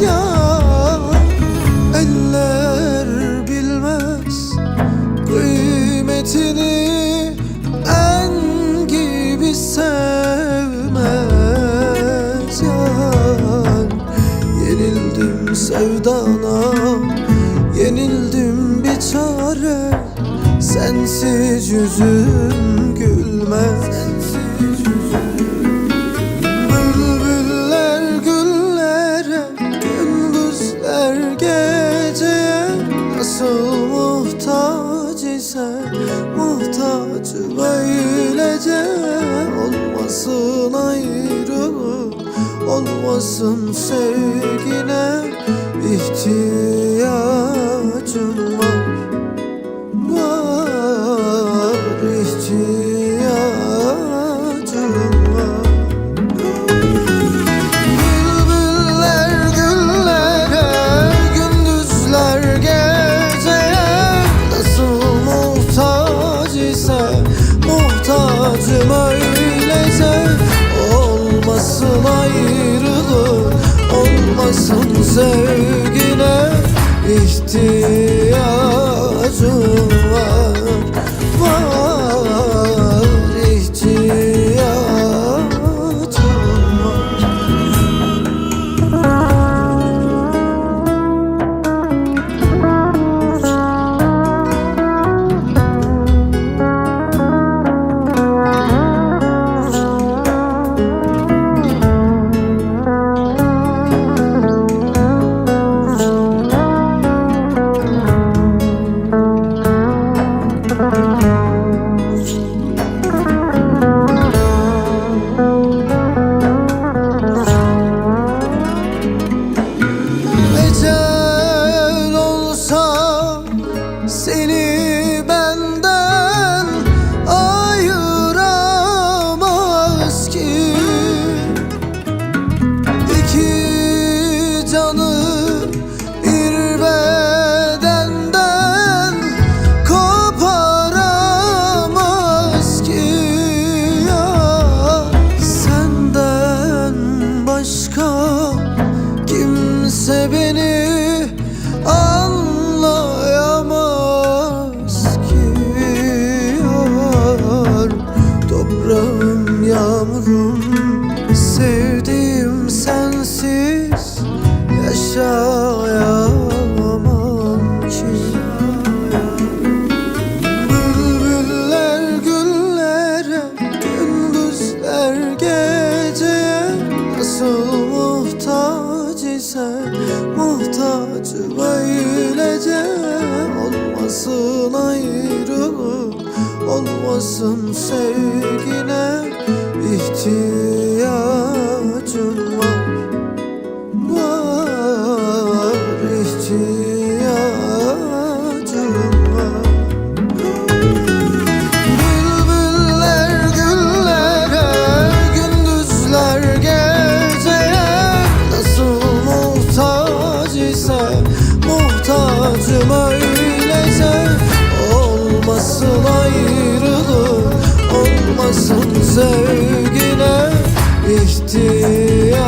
ya Eller bilmez kıymetini en gibi sevmez. Yar Yenildim sevdana Yenildim bir çare. Sensiz yüzüm gülmez muhtaç ise Muhtacı böylece Olmasın ayrılık Olmasın sevgine ihtiyacım var. Var ihtiyacım muhtacım öylece Olmasın ayrılık, olmasın sevgine ihtiyacım muhtacı böylece Olmasın ayrılık, olmasın sevgine ihtiyacım Var muhtacım öylece Olmasın ayrılık, olmasın sevgine ihtiyacım